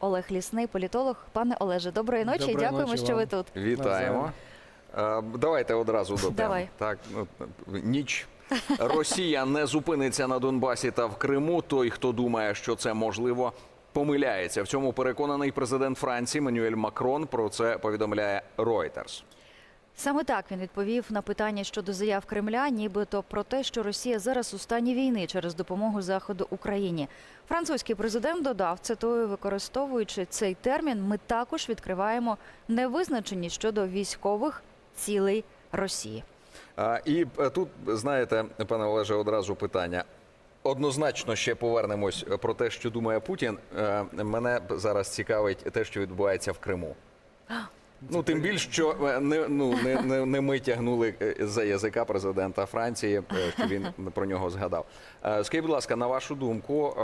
Олег Лісний, політолог. Пане Олеже, доброї ночі. Доброї Дякуємо, ночі що ви тут. Вітаємо. Давайте одразу до. Давай. Так, ну, ніч. Росія не зупиниться на Донбасі та в Криму. Той, хто думає, що це можливо, помиляється. В цьому переконаний президент Франції Манюель Макрон. Про це повідомляє Reuters. Саме так він відповів на питання щодо заяв Кремля, нібито про те, що Росія зараз у стані війни через допомогу Заходу Україні. Французький президент додав, цитую, використовуючи цей термін, ми також відкриваємо невизначеність щодо військових цілей Росії. А, І е, тут, знаєте, пане Олеже, одразу питання. Однозначно ще повернемось про те, що думає Путін. Е, Мене зараз цікавить те, що відбувається в Криму. Ну, тим більше, що е, не, ну, не, не, не ми тягнули е, за язика президента Франції, е, що він про нього згадав. Е, Скажіть, будь ласка, на вашу думку,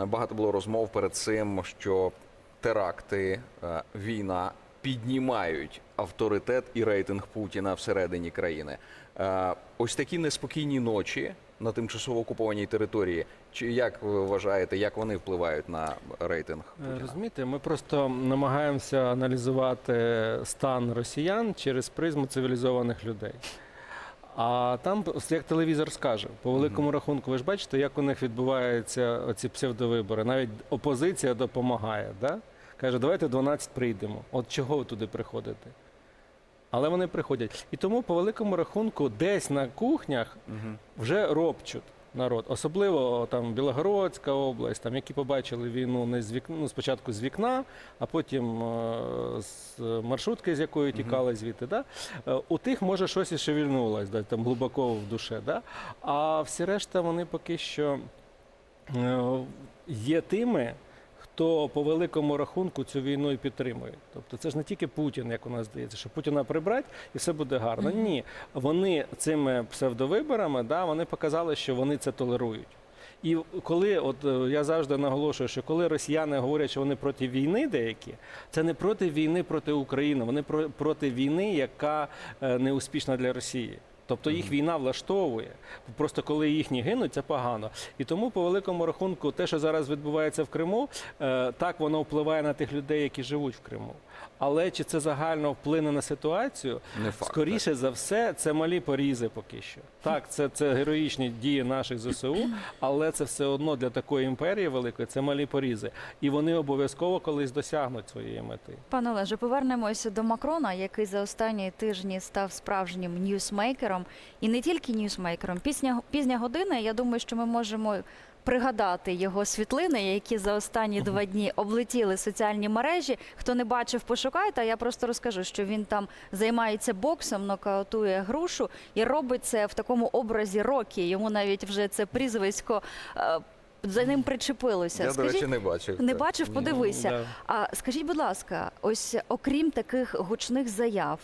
е, багато було розмов перед цим, що теракти, е, війна піднімають авторитет і рейтинг Путіна всередині країни. Е, Ось такі неспокійні ночі на тимчасово окупованій території. Чи як ви вважаєте, як вони впливають на рейтинг Е, Путіна? Розумієте, ми просто намагаємося аналізувати стан росіян через призму цивілізованих людей. А там, як телевізор скаже, по великому рахунку, ви ж бачите, як у них відбуваються оці псевдовибори. Навіть опозиція допомагає. Да? Каже, давайте 12 прийдемо. От чого ви туди приходите? Але вони приходять. І тому, по великому рахунку, десь на кухнях вже робчуть народ, особливо там Білогородська область, там які побачили війну не з вікна, ну, спочатку з вікна, а потім е, з маршрутки, з якої тікали звідти. Да? Е, у тих може щось і шевельнулось, да, там глибоко в душе. Да? А всі решта вони поки що е, є тими. Хто по великому рахунку цю війну і підтримує. Тобто це ж не тільки Путін, як у нас здається, що Путіна прибрать і все буде гарно. Ні, вони цими псевдовиборами да, вони показали, що вони це толерують. І коли, от е, я завжди наголошую, що коли росіяни говорять, що вони проти війни деякі, це не проти війни проти України, вони про- проти війни, яка е, неуспішна для Росії. Тобто їх війна влаштовує. Просто коли їхні гинуть, це погано. І тому, по великому рахунку, те, що зараз відбувається в Криму, е, так воно впливає на тих людей, які живуть в Криму. Але чи це загально вплине на ситуацію? Не факт. Скоріше за все, це малі порізи поки що. Так, це, це героїчні дії наших ЗСУ, але це все одно для такої імперії великої це малі порізи. І вони обов'язково колись досягнуть своєї мети. Пане Олеже, повернемося до Макрона, який за останні тижні став справжнім ньюсмейкером. І не тільки ньюсмейкером. Пісня, пізня година, я думаю, що ми можемо пригадати його світлини, які за останні два дні облетіли соціальні мережі. Хто не бачив, пошукайте. А я просто розкажу, що він там займається боксом, нокаутує грушу і робить це в такому образі Рокі. Йому навіть вже це прізвисько е, за ним причепилося. Я, до речі, не бачив. не бачив, подивися. Да. А скажіть, будь ласка, ось окрім таких гучних заяв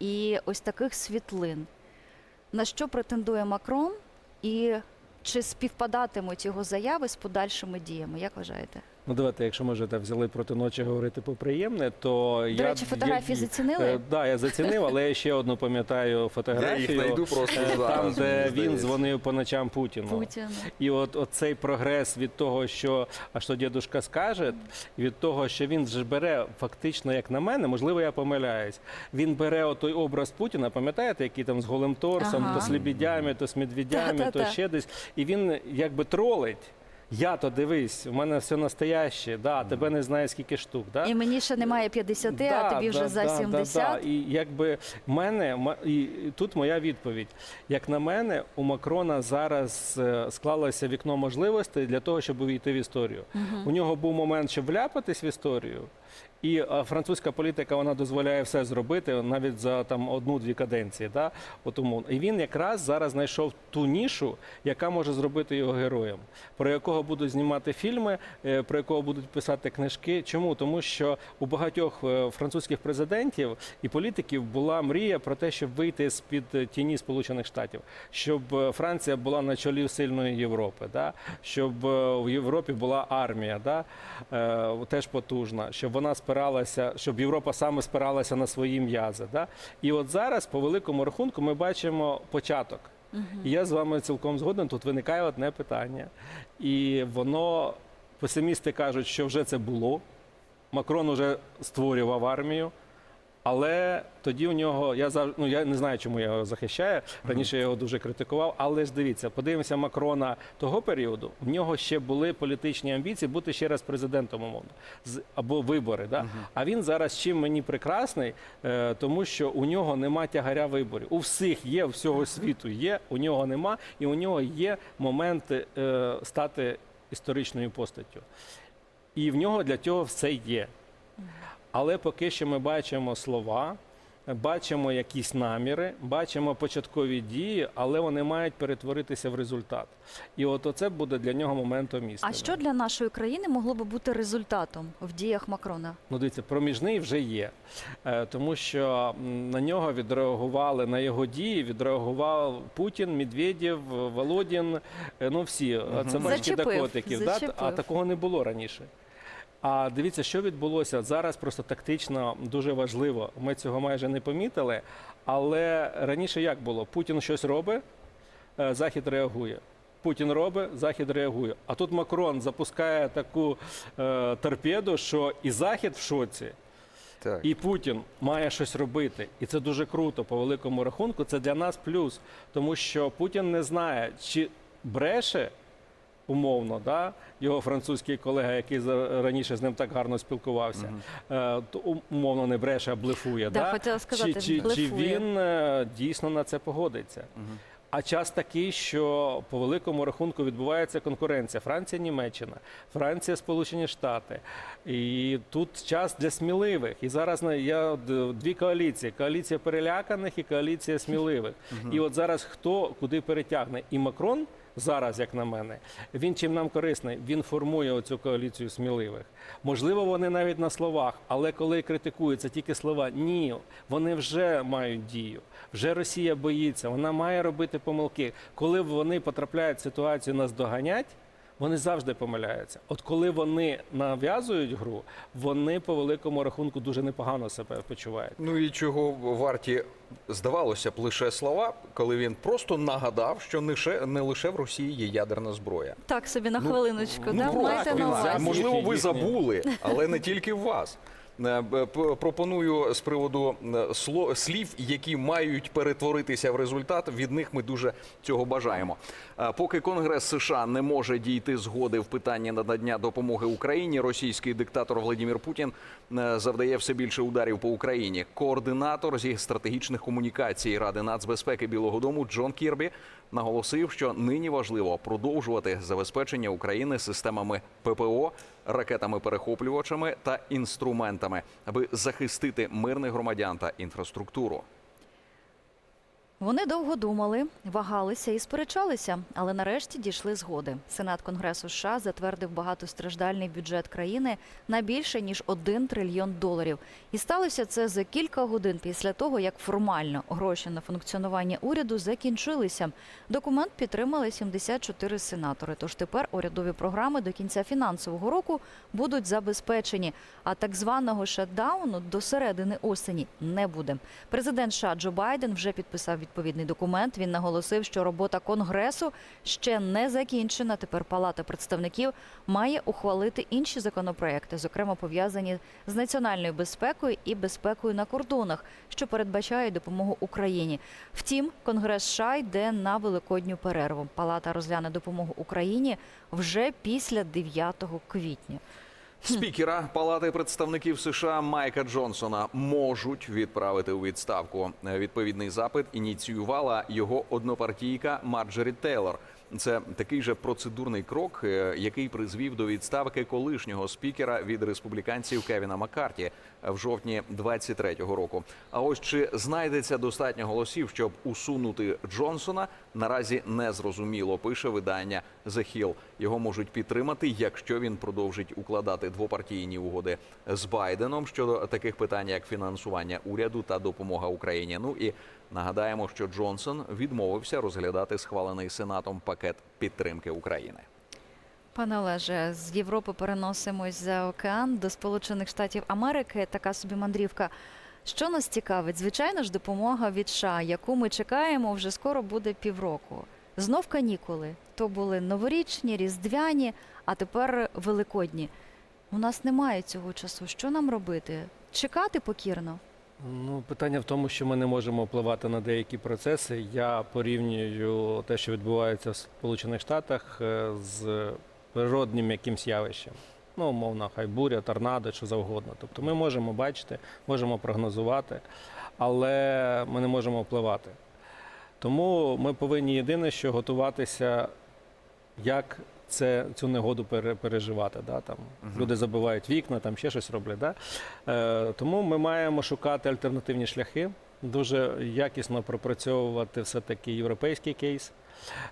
і ось таких світлин, на що претендує Макрон, і чи співпадатимуть його заяви з подальшими діями? Як вважаєте? Ну давайте, якщо ми вже так взяли проти ночі говорити по приємне, то До я речі, фотографії я, зацінили? Так, да, я зацінив, але я ще одну пам'ятаю Я їх знайду просто е, зараз. Там, де він дзвонив по ночам Путіну. Путін. І от, цей прогрес від того, що а що дідушка скаже, від того, що він ж бере фактично, як на мене, можливо, я помиляюсь. Він бере отой образ Путіна, пам'ятаєте, який там з голим торсом, Ага. то з лебідями, то з медведями, то ще десь. І він якби тролить. Я то дивись, у мене все настояще, да, тебе не знає скільки штук. Да? І мені ще немає 50, а тобі вже за 70. Да, І якби мене і тут моя відповідь. Як на мене, у Макрона зараз е, склалося вікно можливостей для того, щоб увійти в історію. У нього був момент, щоб вляпатись в історію. І е, французька політика вона дозволяє все зробити навіть за там одну-дві каденції. Да? Умовно. І він якраз зараз знайшов ту нішу, яка може зробити його героєм, про якого будуть знімати фільми, е, про якого будуть писати книжки. Чому? Тому що у багатьох е, французьких президентів і політиків була мрія про те, щоб вийти з під тіні Сполучених Штатів, щоб Франція була на чолі сильної Європи, да? щоб в Європі була армія, да? теж потужна, щоб вона спиралася, щоб Європа саме спиралася на свої м'язи. Да? І от зараз, по великому рахунку, ми бачимо початок. І я з вами цілком згоден. Тут виникає одне питання, і воно песимісти кажуть, що вже це було. Макрон уже створював армію. Але тоді у нього я зав... ну, я не знаю, чому я його захищаю. Раніше я його дуже критикував. Але ж дивіться, подивимося Макрона того періоду. В нього ще були політичні амбіції бути ще раз президентом умовно або вибори. Да? А він зараз чим мені прекрасний, е, тому що у нього нема тягаря виборів. У всіх є, у всього світу є, у нього нема, і у нього є моменти е, стати історичною постаттю. І в нього для цього все є. Але поки що ми бачимо слова, бачимо якісь наміри, бачимо початкові дії, але вони мають перетворитися в результат. І от оце буде для нього моментом істини. А що для нашої країни могло би бути результатом в діях Макрона? Ну, дивіться, проміжний вже є, Е, тому що на нього відреагували на його дії. Відреагував Путін, Медведєв, Володін. е, Ну всі Це бачки Зачепив, дакотиків. Да? А такого не було раніше. А дивіться, що відбулося зараз. Просто тактично дуже важливо. Ми цього майже не помітили. Але раніше як було? Путін щось робить, е, Захід реагує. Путін робить, Захід реагує. А тут Макрон запускає таку е, торпеду, що і Захід в шоці, Так. і Путін має щось робити. І це дуже круто по великому рахунку. Це для нас плюс, тому що Путін не знає, чи бреше умовно, да, його французький колега, який раніше з ним так гарно спілкувався, то ум- умовно не бреше, а блефує. Да, да? хотіла сказати, чи, чи, чи він е, дійсно на це погодиться? А час такий, що по великому рахунку відбувається конкуренція. Франція, Німеччина, Франція, Сполучені Штати. І тут час для сміливих. І зараз я дві коаліції: коаліція переляканих і коаліція сміливих. І от зараз хто куди перетягне? І Макрон. Зараз, як на мене, він чим нам корисний, він формує оцю коаліцію сміливих. Можливо, вони навіть на словах, але коли критикуються тільки слова, ні, вони вже мають дію. Вже Росія боїться, вона має робити помилки. Коли вони потрапляють в ситуацію нас доганять, вони завжди помиляються. От коли вони нав'язують гру, вони по великому рахунку дуже непогано себе почувають. Ну і чого варті здавалося б лише слова, коли він просто нагадав, що не лише, не лише в Росії є ядерна зброя. Так собі на Ну, хвилиночку, Ну, да? ну, Майте на увазі. можливо, ви забули, але не тільки в вас. Е, Пропоную з приводу е, слів, які мають перетворитися в результат. Від них ми дуже цього бажаємо. Е, Поки Конгрес США не може дійти згоди в питанні надання допомоги Україні, російський диктатор Владимир Путін завдає все більше ударів по Україні. Координатор зі стратегічних комунікацій Ради нацбезпеки Білого Дому Джон Кірбі наголосив, що нині важливо продовжувати забезпечення України системами ППО, ракетами-перехоплювачами та інструментами, аби захистити мирних громадян та інфраструктуру. Вони довго думали, вагалися і сперечалися, але нарешті дійшли згоди. Сенат Конгресу США затвердив багатостраждальний бюджет країни на більше ніж 1 трильйон доларів. І сталося це за кілька годин після того, як формально гроші на функціонування уряду закінчилися. Документ підтримали 74 сенатори. Тож тепер урядові програми до кінця фінансового року будуть забезпечені. А так званого шатдауну до середини осені не буде. Президент США Джо Байден вже підписав відповідний документ. Він наголосив, що робота конгресу ще не закінчена. Тепер Палата представників має ухвалити інші законопроекти, зокрема пов'язані з національною безпекою і безпекою на кордонах, що передбачають допомогу Україні. Втім, Конгрес США йде на великодню перерву. Палата розгляне допомогу Україні вже після 9 квітня. Спікера Палати представників США Майка Джонсона можуть відправити у відставку. Відповідний запит ініціювала його однопартійка Марджорі Тейлор. Це такий же процедурний крок, е, який призвів до відставки колишнього спікера від республіканців Кевіна Маккарті в жовтні 23-го року. А ось чи знайдеться достатньо голосів, щоб усунути Джонсона, наразі не зрозуміло. Пише видання The Hill. Його можуть підтримати, якщо він продовжить укладати двопартійні угоди з Байденом щодо таких питань, як фінансування уряду та допомога Україні. Ну і нагадаємо, що Джонсон відмовився розглядати схвалений сенатом пакет підтримки України. Пане Олеже, з Європи переносимось за океан до Сполучених Штатів Америки. Така собі мандрівка. Що нас цікавить? Звичайно ж, допомога від США, яку ми чекаємо вже скоро буде півроку. Знов канікули. То були новорічні, різдвяні, а тепер великодні. У нас немає цього часу. Що нам робити? Чекати покірно? Ну, питання в тому, що ми не можемо впливати на деякі процеси. Я порівнюю те, що відбувається в Сполучених Штатах, е, з природнім якимсь явищем. Ну, умовно, хай буря, торнадо, що завгодно. Тобто ми можемо бачити, можемо прогнозувати, але ми не можемо впливати. Тому ми повинні єдине, що готуватися, як це, цю негоду пере- переживати. Да? Там, Люди забивають вікна, там ще щось роблять. Да? Е, тому ми маємо шукати альтернативні шляхи, дуже якісно пропрацьовувати все-таки європейський кейс.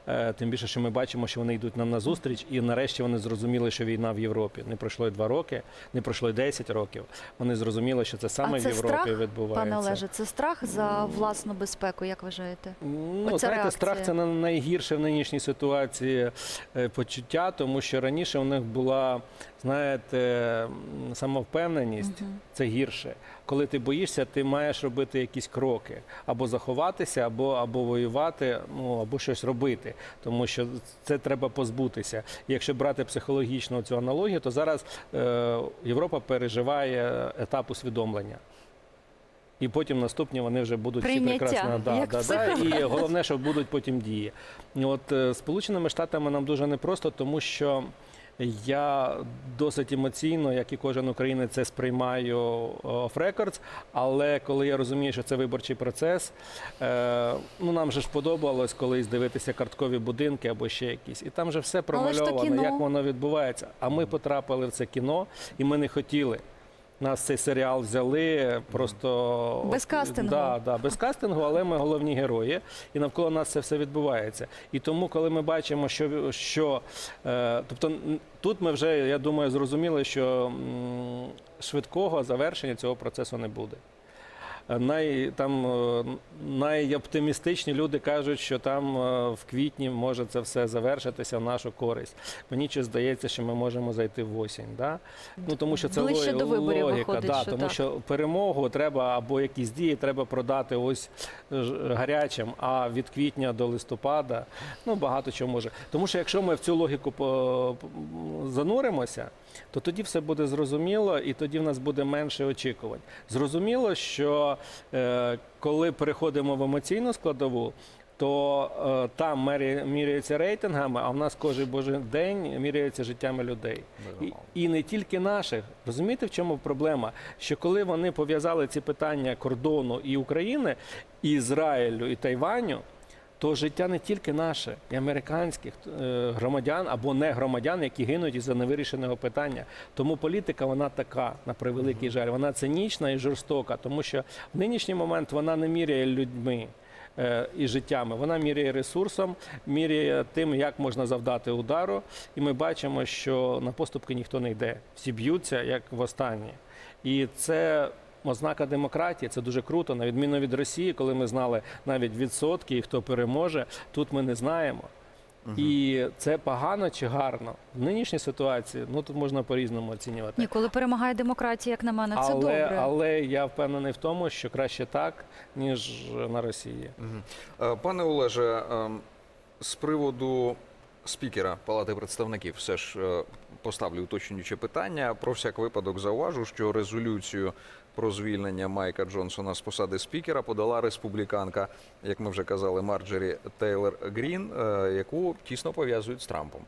Е, Тим більше, що ми бачимо, що вони йдуть нам на зустріч, і нарешті вони зрозуміли, що війна в Європі. Не пройшло й два роки, не пройшло й 10 років. Вони зрозуміли, що це саме а це в Європі страх, відбувається. пане Олеже, це страх за власну безпеку, як вважаєте? Ну, Оця знаєте, реакція. страх це на- найгірше в нинішній ситуації е, почуття, тому що раніше у них була, знаєте, самовпевненість, Мгм. це гірше. Коли ти боїшся, ти маєш робити якісь кроки або заховатися, або, або воювати, ну або щось робити, тому що це треба позбутися. І якщо брати психологічно цю аналогію, то зараз е, Європа переживає етап усвідомлення. І потім наступні вони вже будуть всі прекрасно. Да, як да, да, і головне, що будуть потім дії. От е, Сполученими Штатами нам дуже непросто, тому що я досить емоційно, як і кожен українець, це сприймаю е, off records, але коли я розумію, що це виборчий процес, е, ну нам же ж подобалось колись дивитися карткові будинки або ще якісь. І там же все промальовано, як воно відбувається. А ми потрапили в це кіно, і ми не хотіли. Нас цей серіал взяли просто Без кастингу. Да, да, без кастингу, але ми головні герої, і навколо нас це все відбувається. І тому, коли ми бачимо, що, що е, тобто тут ми вже, я думаю, зрозуміли, що м, швидкого завершення цього процесу не буде. Е, Най, там, е, найоптимістичні люди кажуть, що там е, в квітні може це все завершитися в нашу користь. Мені чи здається, що ми можемо зайти в осінь. Да? Ну, тому що це Ближче ло- до виборів логіка, виходить, да, що тому так. що перемогу треба або якісь дії треба продати ось гарячим, а від квітня до листопада ну багато чого може. Тому що якщо ми в цю логіку зануримося, то тоді все буде зрозуміло, і тоді в нас буде менше очікувань. Зрозуміло, що е, коли переходимо в емоційну складову. То е, там мері- міряється рейтингами, а в нас кожен божий день міряється життями людей. І, і не тільки наших. Розумієте, в чому проблема? Що коли вони пов'язали ці питання кордону і України, і Ізраїлю, і Тайваню, то життя не тільки наше, і американських е, громадян або не громадян, які гинуть із-за невирішеного питання. Тому політика вона така, на превеликий жаль, вона цинічна і жорстока, тому що в нинішній момент вона не міряє людьми. е, І життями вона міряє ресурсом, міряє тим, як можна завдати удару. І ми бачимо, що на поступки ніхто не йде. Всі б'ються як востаннє. І це ознака демократії. Це дуже круто. На відміну від Росії, коли ми знали навіть відсотки і хто переможе, тут ми не знаємо. І це погано чи гарно в нинішній ситуації. Ну тут можна по-різному оцінювати. Ні, коли перемагає демократія, як на мене, це але, добре. але я впевнений в тому, що краще так, ніж на Росії. Е, Пане Олеже, ем, з приводу спікера Палати представників, все ж е, поставлю уточнююче питання. Про всяк випадок зауважу, що резолюцію про звільнення Майка Джонсона з посади спікера подала республіканка, як ми вже казали, Марджері Тейлор Грін, е, яку тісно пов'язують з Трампом.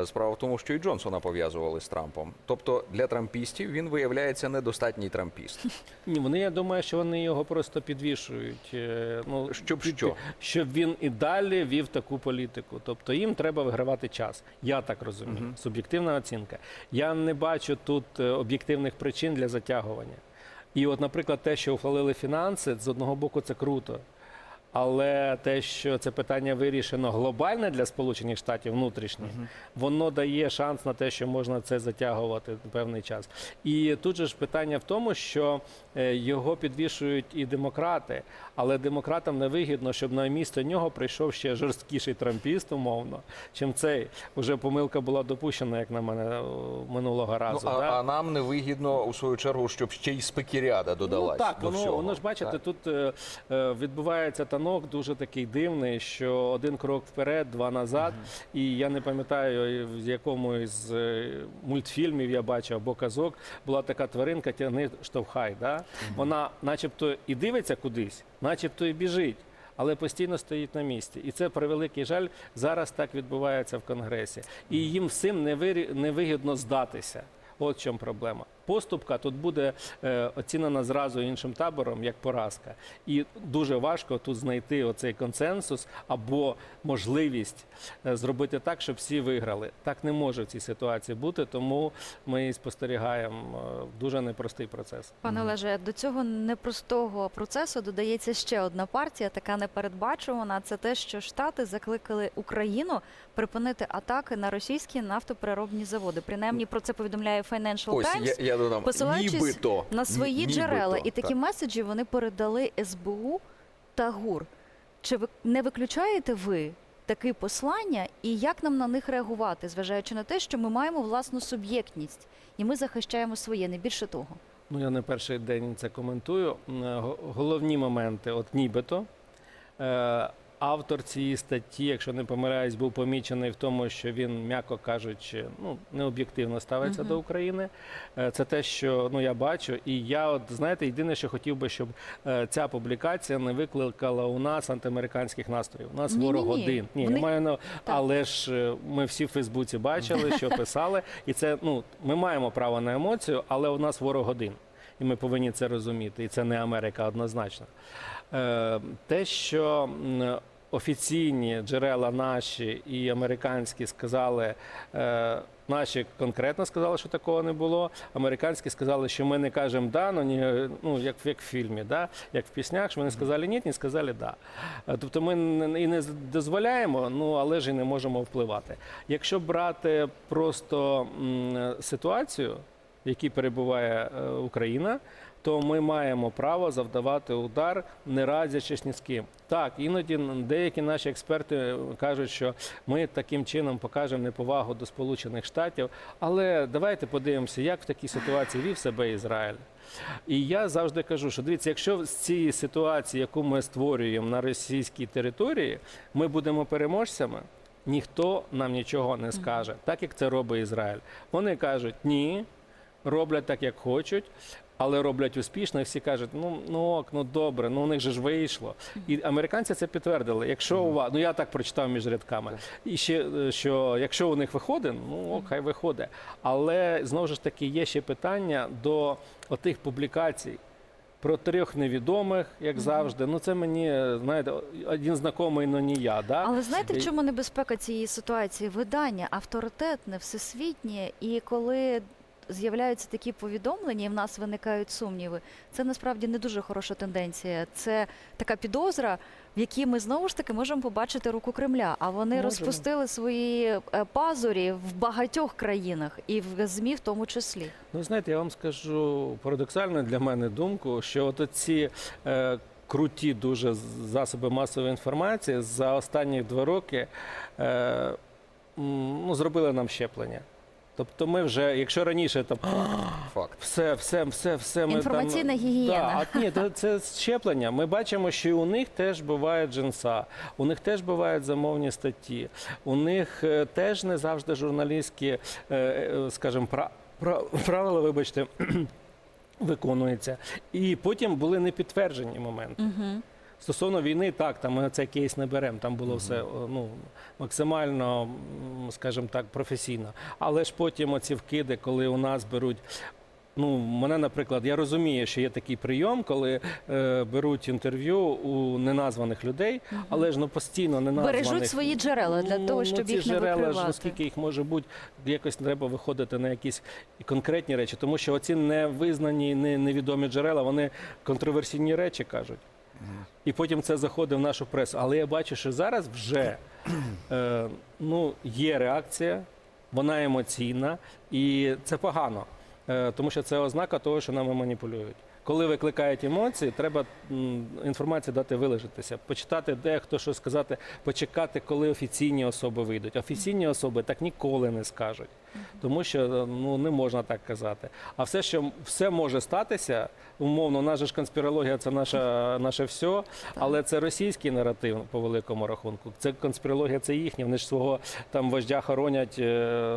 Е, Справа в тому, що і Джонсона пов'язували з Трампом. Тобто для трампістів він виявляється недостатній трампіст. Ні, вони я думаю, що вони його просто підвішують. е, Ну Щоб під- що? щоб він і далі вів таку політику. Тобто їм треба вигравати час. Я так розумію. Суб'єктивна оцінка. Я не бачу тут об'єктивних причин для затягування. І, от, наприклад, те, що ухвалили фінанси, з одного боку, це круто. Але те, що це питання вирішено глобальне для Сполучених Штатів внутрішнє, воно дає шанс на те, що можна це затягувати певний час. І тут же ж питання в тому, що його підвішують і демократи, але демократам не вигідно, щоб на місце нього прийшов ще жорсткіший трампіст, умовно, чим цей. Уже помилка була допущена, як на мене, минулого разу. Ну, а, да? а нам не вигідно у свою чергу, щоб ще й спекіряда додалась Ну, так, до воно, всього. воно ж бачите, Так. тут е, е, відбувається та дзвінок дуже такий дивний, що один крок вперед, два назад. І я не пам'ятаю, в якому із е, мультфільмів я бачив або казок була така тваринка, тягни штовхай. Да? Вона, начебто, і дивиться кудись, начебто і біжить. Але постійно стоїть на місці, і це превеликий жаль. Зараз так відбувається в конгресі, і їм всім не невигідно здатися. От в чому проблема. Поступка тут буде е, оцінена зразу іншим табором як поразка. І дуже важко тут знайти оцей консенсус або можливість е, зробити так, щоб всі виграли. Так не може в цій ситуації бути, тому ми спостерігаємо е, дуже непростий процес. Пане Олеже, до цього непростого процесу додається ще одна партія, така непередбачувана. Це те, що Штати закликали Україну припинити атаки на російські нафтопереробні заводи. Принаймні про це повідомляє Financial Ось Times. я, я додам, посилаючись нібито на свої Ні- джерела. І такі так. меседжі вони передали СБУ та ГУР. Чи ви не виключаєте ви таке послання, і як нам на них реагувати, зважаючи на те, що ми маємо власну суб'єктність і ми захищаємо своє, не більше того. Ну, я не перший день це коментую. Е, го- Головні моменти, от нібито. Автор цієї статті, якщо не помиляюсь, був помічений в тому, що він, м'яко кажучи, ну необ'єктивно ставиться Мгм. до України. Е, Це те, що ну я бачу, і я, от знаєте, єдине, що хотів би, щоб е, ця публікація не викликала у нас антиамериканських настроїв. У нас Ні-ні-ні. ворог один. Ні, В я них- маю на але ж е, ми всі в Фейсбуці бачили, що писали, і це ну ми маємо право на емоцію, але у нас ворог один. І ми повинні це розуміти. І це не Америка однозначно. Е, те, що офіційні джерела наші і американські сказали, е, наші конкретно сказали, що такого не було. Американські сказали, що ми не кажемо да, ну, ні, ну як, в- як в фільмі, да, як в піснях, що вони сказали ні, не сказали да. Е, Тобто ми і не дозволяємо, ну але ж і не можемо впливати. Якщо брати просто м, ситуацію, в якій перебуває е, Україна, то ми маємо право завдавати удар, не радячись ні з ким. Так, іноді деякі наші експерти кажуть, що ми таким чином покажемо неповагу до Сполучених Штатів. Але давайте подивимося, як в такій ситуації вів себе Ізраїль. І я завжди кажу, що дивіться, якщо з цієї ситуації, яку ми створюємо на російській території, ми будемо переможцями. Ніхто нам нічого не скаже, так як це робить Ізраїль. Вони кажуть ні, роблять так, як хочуть, але роблять успішно. І всі кажуть, ну ну ок, ну добре, ну у них же ж вийшло. І американці це підтвердили. Якщо у вас, ну я так прочитав між рядками, і ще е, що якщо у них виходить, ну ок, хай виходить. Але знову ж таки є ще питання до отих публікацій. Про трьох невідомих, як завжди. Ну це мені знаєте, один знайомий, но не я. Да? Але знаєте, в чому небезпека цієї ситуації? Видання авторитетне, всесвітнє, і коли з'являються такі повідомлення, і в нас виникають сумніви, це насправді не дуже хороша тенденція. Це така підозра, в якій ми знову ж таки можемо побачити руку Кремля. А вони Можемо. розпустили свої е, пазурі в багатьох країнах, і в ЗМІ в тому числі. Ну, знаєте, я вам скажу парадоксальну для мене думку, що от ці е, круті дуже засоби масової інформації за останні два роки е, ну, зробили нам щеплення. Тобто ми вже, якщо раніше там Факт. все, все, все, все ми Інформаційна там, гігієна. Да, а ні, то це щеплення. Ми бачимо, що і у них теж бувають джинса, у них теж бувають замовні статті, у них е, теж не завжди журналістські, е, е, скажімо, пра- пра- правила, вибачте. Виконується, і потім були непідтверджені моменти. Угу. Стосовно війни, так, там ми цей кейс не беремо. Там було все ну, максимально, скажімо так, професійно. Але ж потім оці вкиди, коли у нас беруть. Ну, мене, наприклад, я розумію, що є такий прийом, коли е, беруть інтерв'ю у неназваних людей, але ж ну постійно неназваних. Бережуть свої джерела для того, ну, щоб ці їх не джерела ж, викривати. наскільки їх може бути, якось треба виходити на якісь конкретні речі, тому що оці невизнані, не- невідомі джерела, вони контроверсійні речі кажуть. І потім це заходить в нашу пресу. Але я бачу, що зараз вже е, ну, є реакція, вона емоційна, і це погано. е, тому що це ознака того, що нами маніпулюють. Коли викликають емоції, треба інформацію дати вилежитися, почитати, де хто що сказати, почекати, коли офіційні особи вийдуть. Офіційні особи так ніколи не скажуть, тому що е, ну не можна так казати. А все, що все може статися, умовно, наша ж конспірологія це наша, наше все, але це російський наратив по великому рахунку. Це конспірологія, це їхня. Вони ж свого там вождя хоронять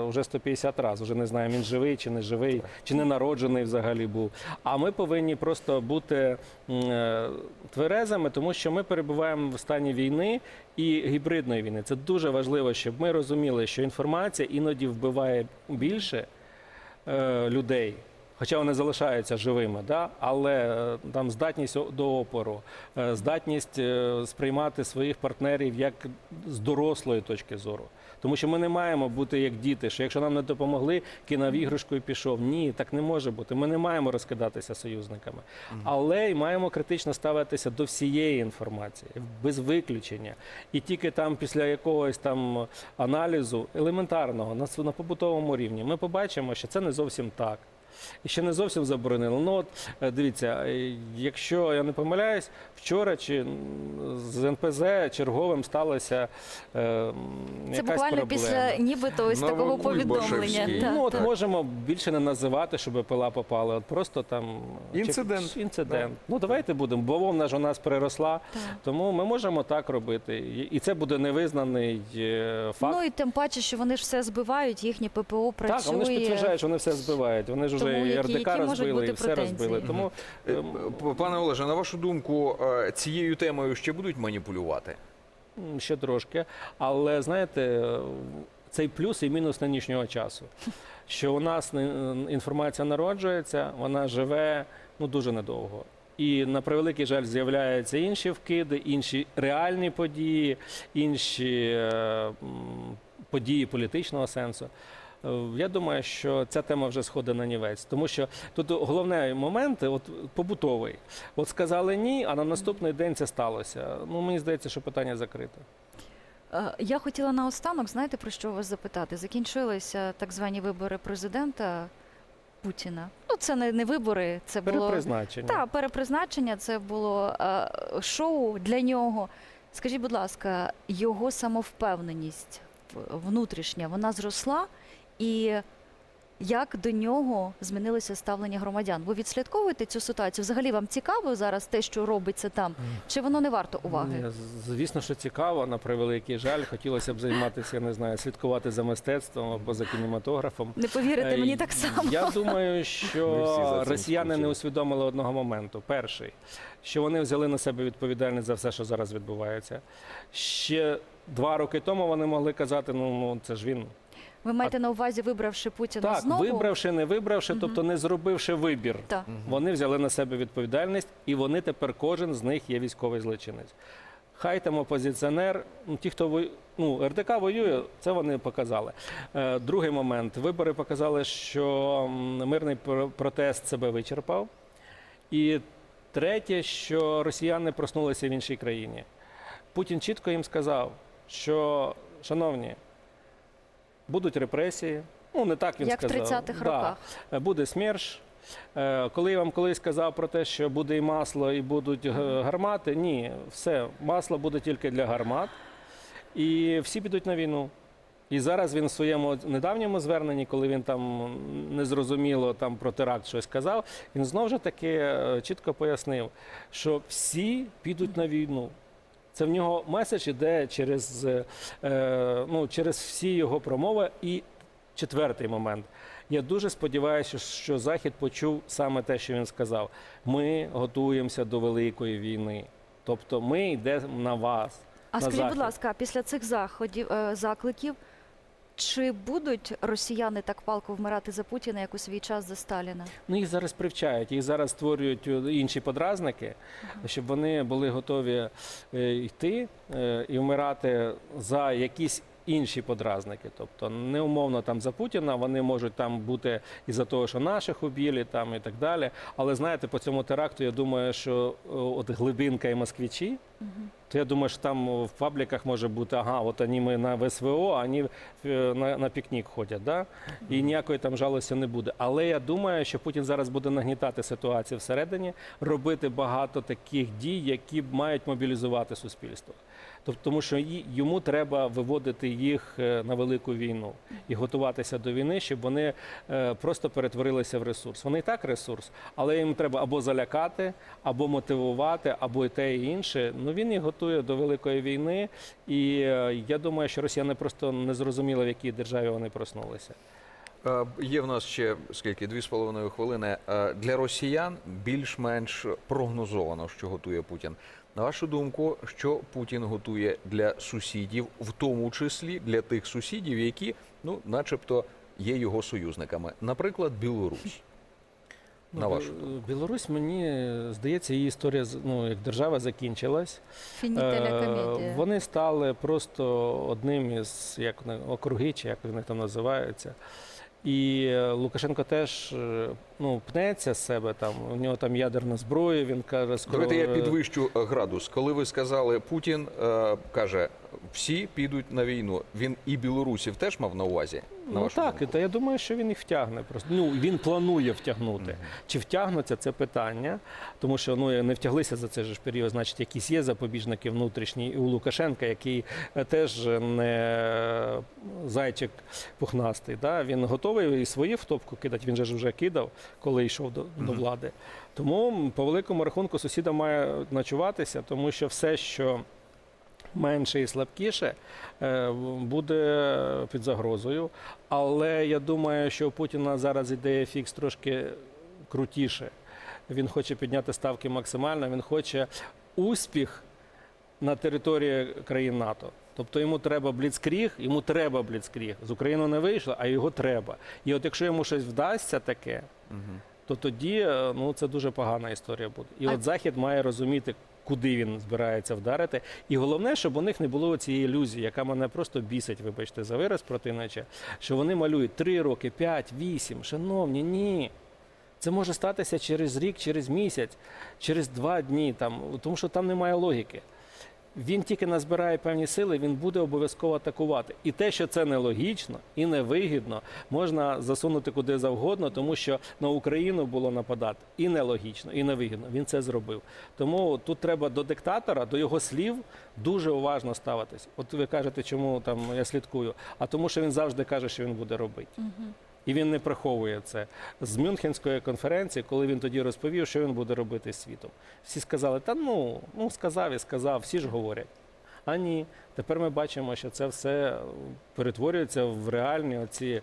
вже 150 разів. Вже не знаємо, він живий чи не живий, чи не народжений взагалі був. А ми повинні просто бути е, тверезими, тому що ми перебуваємо в стані війни і гібридної війни. Це дуже важливо, щоб ми розуміли, що інформація іноді вбиває більше е, людей. Хоча вони залишаються живими, да? але е, там здатність до опору, здатність сприймати своїх партнерів як з дорослої точки зору. Тому що ми не маємо бути як діти, що якщо нам не допомогли, кинав іграшку і пішов. Ні, так не може бути. Ми не маємо розкидатися союзниками, але й маємо критично ставитися до всієї інформації, без виключення. І тільки там після якогось там аналізу елементарного на побутовому рівні ми побачимо, що це не зовсім так. І ще не зовсім заборонили. Ну от е, дивіться, е, якщо я не помиляюсь, вчора чи з НПЗ черговим сталося е, м, Це якась буквально проблема. після нібито ось такого повідомлення. Новокуйбашевський. Так, Ну, от так. можемо більше не називати, щоб пила попали. От просто там чи- Інцидент. інцидент. Ну давайте будемо. Бавовна ж у нас переросла, Так. тому ми можемо так робити. І- це буде невизнаний е, факт. Ну і тим паче, що вони ж все збивають, їхнє ППО працює. Так, вони ж підтверджають, що вони все збивають. Вони ж вже Тому і які- РДК які розбили, і все претензії? розбили. Тому Пане Олеже, на вашу думку, е, цією темою ще будуть маніпулювати? Ще трошки. Але знаєте, цей плюс і мінус нинішнього часу. Що у нас інформація народжується, вона живе ну дуже недовго. І на превеликий жаль з'являються інші вкиди, інші реальні події, інші е, події політичного сенсу. Я думаю, що ця тема вже сходить на нівець, тому що тут головний момент, от побутовий. От сказали ні, а на наступний день це сталося. Ну мені здається, що питання закрите. Е, Я хотіла наостанок, знаєте, про що вас запитати? Закінчилися так звані вибори президента Путіна. Ну, це не, не вибори, це було Перепризначення. Так, перепризначення це було е, шоу для нього. Скажіть, будь ласка, його самовпевненість внутрішня, вона зросла, і як до нього змінилося ставлення громадян? Ви відслідковуєте цю ситуацію? Взагалі вам цікаво зараз те, що робиться там? Чи воно не варто уваги? Ні, Звісно, що цікаво, на превеликий жаль. Хотілося б займатися, я не знаю, слідкувати за мистецтвом або за кінематографом. Не повірите, мені Е, так само. Я думаю, що росіяни не усвідомили одного моменту. Перший, що вони взяли на себе відповідальність за все, що зараз відбувається. Ще два роки тому вони могли казати: ну, ну це ж він. Ви маєте на увазі, вибравши Путіна Так, знову? вибравши, не вибравши, тобто не зробивши вибір. Так. Вони взяли на себе відповідальність, і вони тепер кожен з них є військовий злочинець. Хай там опозиціонер, ну, ті, хто воює, ну, РДК воює, це вони показали. Е, другий момент. Вибори показали, що мирний пр- протест себе вичерпав. І третє, що росіяни проснулися в іншій країні. Путін чітко їм сказав, що, шановні, будуть репресії. Ну, не так він Як в сказав. 30-х Да. роках. Е, Буде СМЕРШ. Е, Коли я вам колись казав про те, що буде і масло, і будуть е, гармати, ні, все, масло буде тільки для гармат, і всі підуть на війну. І зараз він в своєму недавньому зверненні, коли він там незрозуміло там про теракт щось казав, він знову ж таки чітко пояснив, що всі підуть на війну. Це в нього меседж іде через, е, е, ну, через всі його промови. І четвертий момент. Я дуже сподіваюся, що Захід почув саме те, що він сказав. Ми готуємося до великої війни. Тобто ми йдемо на вас. А на скажіть, будь ласка, після цих заходів е, закликів, чи будуть росіяни так палко вмирати за Путіна, як у свій час за Сталіна? Ну, їх зараз привчають, їх зараз створюють е, інші подразники, щоб вони були готові е, йти е, і вмирати за якісь інші подразники. Тобто не умовно там за Путіна, вони можуть там бути із-за того, що наших убили там і так далі. Але знаєте, по цьому теракту я думаю, що от глибинка і москвичі. То я думаю, що там в пабліках може бути, ага, от вони ми на ВСВО, а вони е, на, на пікнік ходять, да? і ніякої там жалості не буде. Але я думаю, що Путін зараз буде нагнітати ситуацію всередині, робити багато таких дій, які мають мобілізувати суспільство. Тобто, тому що йому треба виводити їх е, на велику війну і готуватися до війни, щоб вони е, просто перетворилися в ресурс. Вони і так ресурс, але їм треба або залякати, або мотивувати, або і те і інше. Ну він їх готує до великої війни, і е, я думаю, що росіяни просто не зрозуміли, в якій державі вони проснулися. Є в нас ще скільки дві з половиною хвилини. Для росіян більш-менш прогнозовано, що готує Путін. На вашу думку, що Путін готує для сусідів, в тому числі для тих сусідів, які, ну, начебто, є його союзниками, наприклад, Білорусь. На Ну, вашу думку. Білорусь, мені здається, її історія ну, як держава закінчилась. Фінітеля Е, комедія. Вони стали просто одним із як округи, чи як вони там називаються. І е, Лукашенко теж е, ну, пнеться з себе там. У нього там ядерна зброя. Він каже, скоро Давайте я підвищу е, градус. Коли ви сказали, Путін каже, всі підуть на війну. Він і білорусів теж мав на увазі. На Ну так, думку? та я думаю, що він їх втягне. Просто ну він планує втягнути. Чи втягнуться це питання, тому що ну не втяглися за цей же ж період, значить, якісь є запобіжники внутрішні і у Лукашенка, який е, теж не зайчик пухнастий. Да? Він готовий і свої в топку кидати. Він же ж вже кидав, коли йшов до, до влади. Тому по великому рахунку сусіда має ночуватися, тому що все, що менше і слабкіше, е, буде під загрозою. Але я думаю, що у Путіна зараз ідея фікс трошки крутіше. Він хоче підняти ставки максимально, він хоче успіх на території країн НАТО. Тобто йому треба бліцкріг, йому треба бліцкріг. З України не вийшло, а його треба. І от якщо йому щось вдасться таке, Мгм. то тоді е, ну, це дуже погана історія буде. І А- от Захід має розуміти, куди він збирається вдарити. І головне, щоб у них не було цієї ілюзії, яка мене просто бісить, вибачте, за вираз протиначе, що вони малюють 3 роки, 5, 8. Шановні, ні. Це може статися через рік, через місяць, через два дні, там, тому що там немає логіки. Він тільки назбирає певні сили, він буде обов'язково атакувати. І те, що це нелогічно і невигідно, можна засунути куди завгодно, тому що на Україну було нападати і нелогічно, і невигідно. Він це зробив. Тому тут треба до диктатора, до його слів дуже уважно ставитись. От ви кажете, чому там я слідкую? А тому, що він завжди каже, що він буде робити. І він не приховує це з Мюнхенської конференції, коли він тоді розповів, що він буде робити з світом. Всі сказали, та ну, ну сказав і сказав, всі ж говорять. А ні, тепер ми бачимо, що це все перетворюється в реальні оці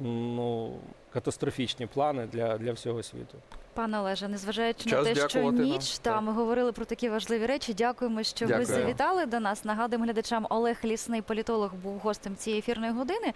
ну, катастрофічні плани для, для всього світу. Пане Олеже, незважаючи Час на те, що ніч, та Так. ми говорили про такі важливі речі. Дякуємо, що ви завітали до нас. Нагадуємо глядачам, Олег Лісний, політолог, був гостем цієї ефірної години.